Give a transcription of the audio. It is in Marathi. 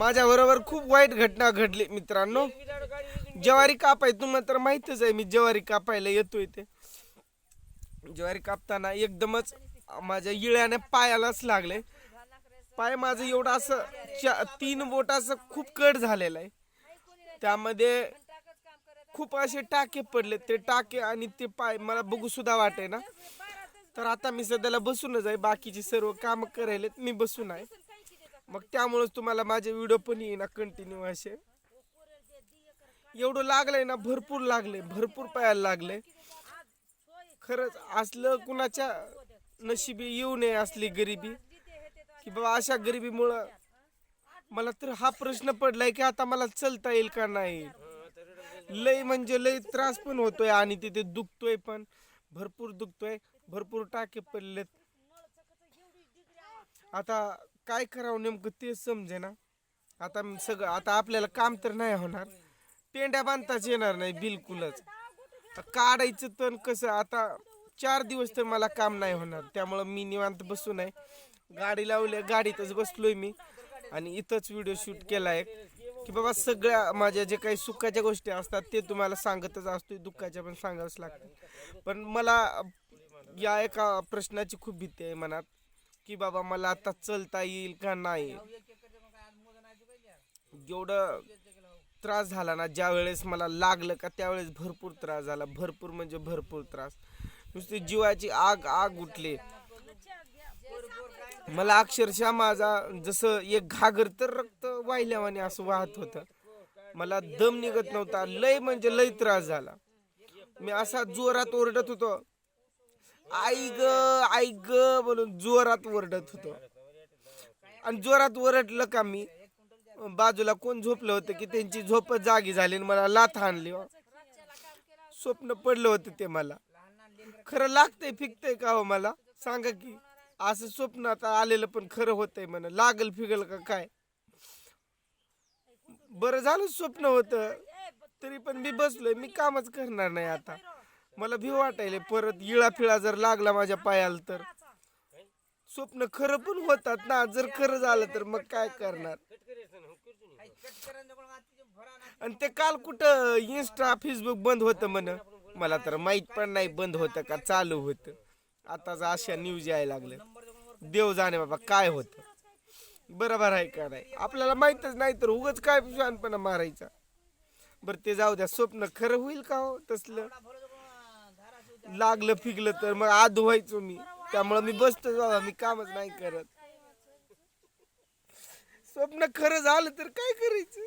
माझ्या बरोबर खूप वाईट घटना घडली मित्रांनो. ज्वारी कापाय तुम्हाला तर माहितच आहे मी ज्वारी कापायला येतोय ते ज्वारी कापताना एकदमच माझ्या इळ्याने पायालाच लागले. पाय माझं एवढं असं तीन बोट असं खूप कट झालेलं आहे. त्यामध्ये खूप असे टाके पडले ते टाके आणि ते पाय मला बघू सुद्धा वाटे ना तर आता मी सध्याला बसूनच आहे बाकीची सर्व काम करायलेत मी बसून आहे. मग त्यामुळेच तुम्हाला माझे व्हिडिओ पण येईना कंटिन्यू असे. एवढं लागलंय ना भरपूर लागले भरपूर पायाला लागले खरंच असलं कुणाच्या नशिबी येऊ नये असली गरिबी. की बाबा अशा गरिबीमुळं मला तर हा प्रश्न पडलाय की आता मला चलता येईल का नाही? लय म्हणजे लय त्रास पण होतोय आणि तिथे दुखतोय पण. भरपूर दुखतोय भरपूर टाके पडलेत. आता काय करावं नेमकं ते समजे ना आता सगळं आता आपल्याला काम तर नाही होणार. पेंड्या बांधताच येणार नाही बिलकुलच. काढायचं तर कसं आता चार दिवस तर मला काम नाही होणार. त्यामुळं मी निवांत बसून आहे. गाडी लावली गाडीतच बसलोय मी. आणि इथंच व्हिडिओ शूट केला आहे की बाबा सगळ्या माझ्या जे काही सुखाच्या गोष्टी असतात ते तुम्हाला सांगतच असतो दुःखाच्या पण सांगावंच लागतं. पण मला या एका प्रश्नाची खूप भीती आहे मनात. की बाबा मला आता चलता येईल का नाही? जेवढं त्रास झाला ना ज्या वेळेस मला लागलं का त्यावेळेस भरपूर त्रास झाला. भरपूर म्हणजे भरपूर त्रास. नुसती जीवाची आग आग उठली. मला अक्षरशः माझा जसं एक घागर तर रक्त वाहिल्यावाने असं वाहत होतं. मला दम निघत नव्हता. लय म्हणजे लय त्रास झाला. मी असा जोरात ओरडत होतो. आई ग आई ग म्हणून जोरात ओरडत होतो. आणि जोरात ओरडलं का मी बाजूला कोण झोपलं होतं की त्यांची झोप जागी झाली आणि मला लाथ आणली हो. स्वप्न पडलं होतं ते मला. खरं लागतंय फिकतंय का हो मला? सांगा की असं स्वप्न आता आलेलं पण खरं होतंय म्हण. लागल फिगल का काय? बरं झालं स्वप्न होतं. तरी पण मी बसलोय मी कामच करणार नाही आता. मला भी वाटायले परत इळा फिळा जर लागला माझ्या पायाला तर. स्वप्न खरं पण होतात ना जर खरं झालं तर मग काय करणार? आणि ते काल कुठं इंस्टा फेसबुक बंद होतं म्हण. मला तर माहीत पण नाही बंद होतं का चालू होतं. आताच अशा न्यूज यायला लागल्या. देव जाणे बाबा काय होतं? बरोबर आहे का नाही? आपल्याला माहितच नाही तर उगच काय शहाणपणा मारायचा. बरं ते जाऊ द्या. स्वप्न खरं होईल का हो तसलं? लागलं फिगलं तर मग आद व्हायचो मी. त्यामुळं मी बसतो बाबा मी कामच नाही करत. स्वप्न खरं झालं तर काय करायचं?